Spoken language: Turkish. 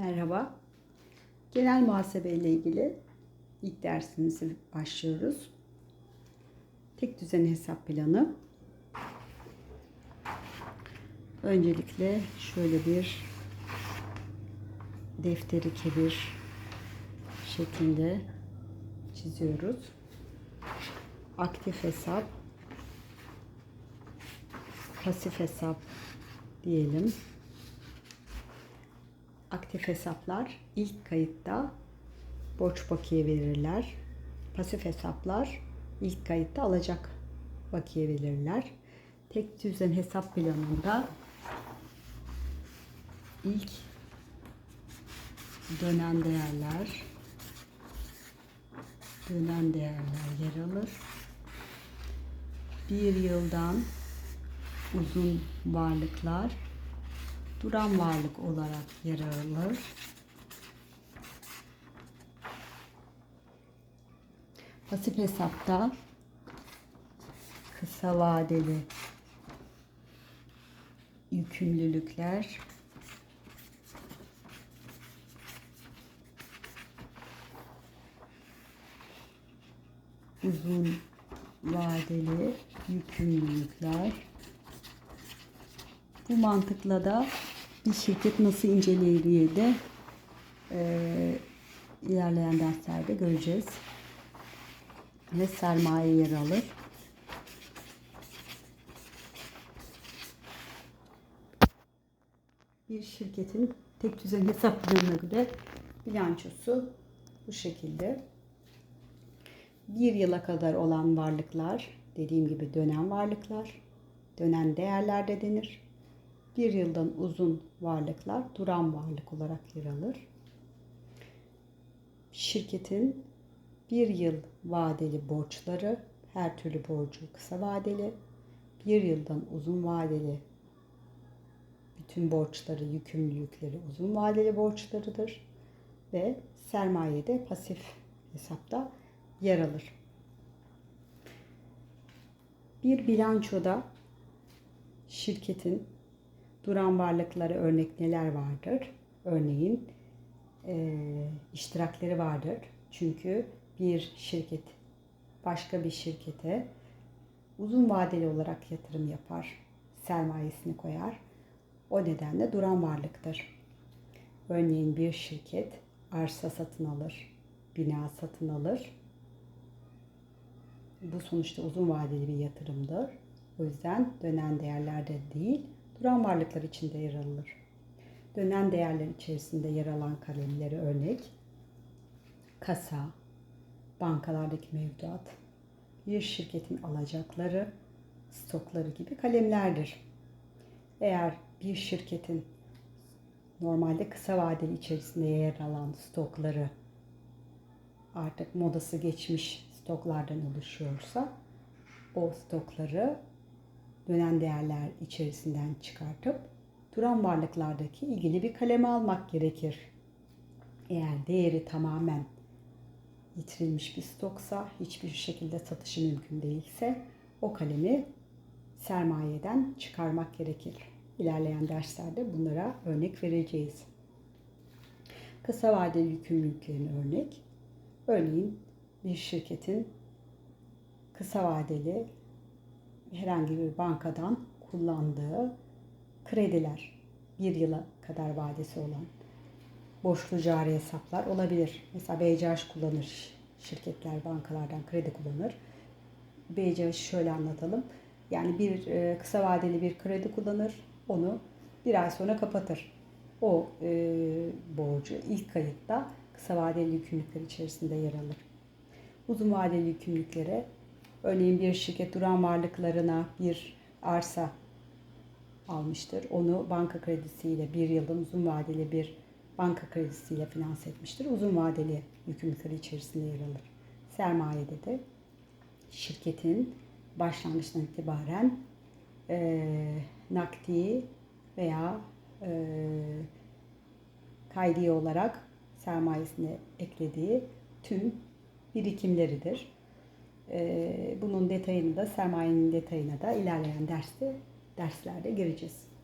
Merhaba. Genel muhasebe ile ilgili ilk dersimizi başlıyoruz. Tek düzen hesap planı. Öncelikle şöyle bir defteri kebir şeklinde çiziyoruz. Aktif hesap, pasif hesap diyelim aktif hesaplar ilk kayıtta borç bakiye verirler. Pasif hesaplar ilk kayıtta alacak bakiye verirler. Tek düzen hesap planında ilk dönen değerler dönen değerler yer alır. Bir yıldan uzun varlıklar duran varlık olarak yer alır. Pasif hesapta kısa vadeli yükümlülükler uzun vadeli yükümlülükler bu mantıkla da bir şirket nasıl incelenir diye de e, ilerleyen derslerde göreceğiz. Ve sermaye yer alır. Bir şirketin tek düzen hesap planına göre bilançosu bu şekilde. Bir yıla kadar olan varlıklar, dediğim gibi dönen varlıklar, dönen değerler de denir bir yıldan uzun varlıklar duran varlık olarak yer alır. Şirketin bir yıl vadeli borçları, her türlü borcu kısa vadeli, bir yıldan uzun vadeli bütün borçları, yükümlülükleri uzun vadeli borçlarıdır ve sermayede pasif hesapta yer alır. Bir bilançoda şirketin duran varlıklara örnek neler vardır? Örneğin e, iştirakleri vardır. Çünkü bir şirket başka bir şirkete uzun vadeli olarak yatırım yapar. Sermayesini koyar. O nedenle duran varlıktır. Örneğin bir şirket arsa satın alır, bina satın alır. Bu sonuçta uzun vadeli bir yatırımdır. O yüzden dönen değerlerde değil, duran varlıklar içinde yer alır. Dönen değerler içerisinde yer alan kalemleri örnek kasa, bankalardaki mevduat, bir şirketin alacakları, stokları gibi kalemlerdir. Eğer bir şirketin normalde kısa vadeli içerisinde yer alan stokları artık modası geçmiş stoklardan oluşuyorsa o stokları dönen değerler içerisinden çıkartıp duran varlıklardaki ilgili bir kaleme almak gerekir. Eğer değeri tamamen yitirilmiş bir stoksa, hiçbir şekilde satışı mümkün değilse o kalemi sermayeden çıkarmak gerekir. İlerleyen derslerde bunlara örnek vereceğiz. Kısa vadeli yükümlülüklerin örnek. Örneğin bir şirketin kısa vadeli herhangi bir bankadan kullandığı krediler bir yıla kadar vadesi olan borçlu cari hesaplar olabilir. Mesela BCH kullanır şirketler bankalardan kredi kullanır. BCH şöyle anlatalım. Yani bir e, kısa vadeli bir kredi kullanır. Onu bir ay sonra kapatır. O e, borcu ilk kayıtta kısa vadeli yükümlülükler içerisinde yer alır. Uzun vadeli yükümlülüklere Örneğin bir şirket duran varlıklarına bir arsa almıştır. Onu banka kredisiyle bir yıldan uzun vadeli bir banka kredisiyle finanse etmiştir. Uzun vadeli yükümlülükleri içerisinde yer alır. Sermayede de şirketin başlangıçtan itibaren e, nakdi veya e, kaydi olarak sermayesine eklediği tüm birikimleridir. Ee, bunun detayını da sermayenin detayına da ilerleyen derste derslerde gireceğiz.